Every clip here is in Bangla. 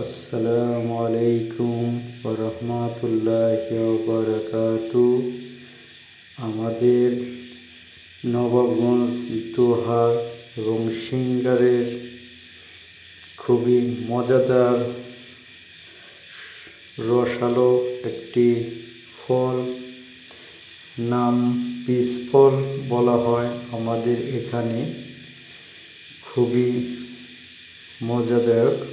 আসসালামু আলাইকুম রহমতুল্লাহ বারাকাতু আমাদের নবাবগঞ্জ দোহা এবং সিঙ্গারের খুবই মজাদার রসালো একটি ফল, নাম পিস ফল বলা হয় আমাদের এখানে। খুবই মজাদায়ক।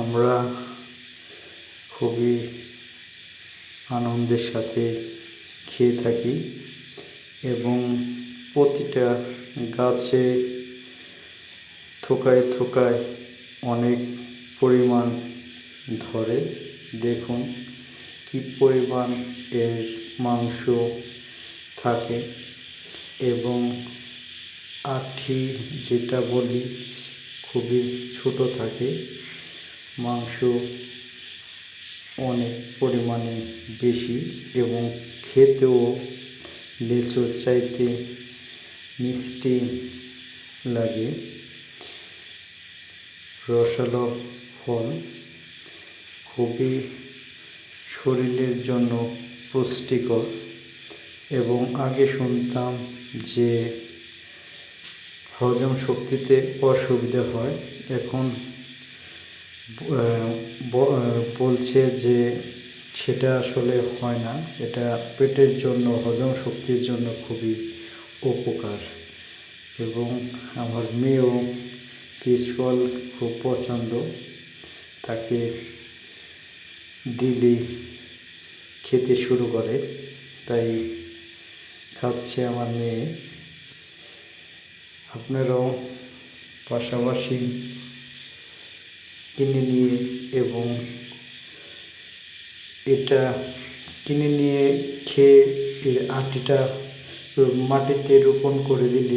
আমরা খুবই আনন্দের সাথে খেয়ে থাকি এবং প্রতিটা গাছে থোকায় থোকায় অনেক পরিমাণ ধরে। দেখুন কি পরিমাণ এর মাংস থাকে এবং আঠি যেটা বলি, খুবই ছোট থাকে। মাংস অনেক পরিমাণে বেশি এবং খেতেও লিচুর চাইতে মিষ্টি লাগে। রসালো ফল খুবই শরীরের জন্য পুষ্টিকর এবং আগে শুনতাম যে হজম শক্তিতে অসুবিধা হয়, এখন বলছে যে সেটা আসলে হয় না। এটা পেটের জন্য, হজম শক্তির জন্য খুবই উপকার। এবং আমার মেয়েও পিস ফল খুব পছন্দ। তাকে দিলে খেতে শুরু করে, তাই খাচ্ছে আমার মেয়ে। আপনারাও পাশাপাশি কিনে নিয়ে এবং এটা কিনে নিয়ে খেয়ে এর আটিটা মাটিতে রোপণ করে দিলে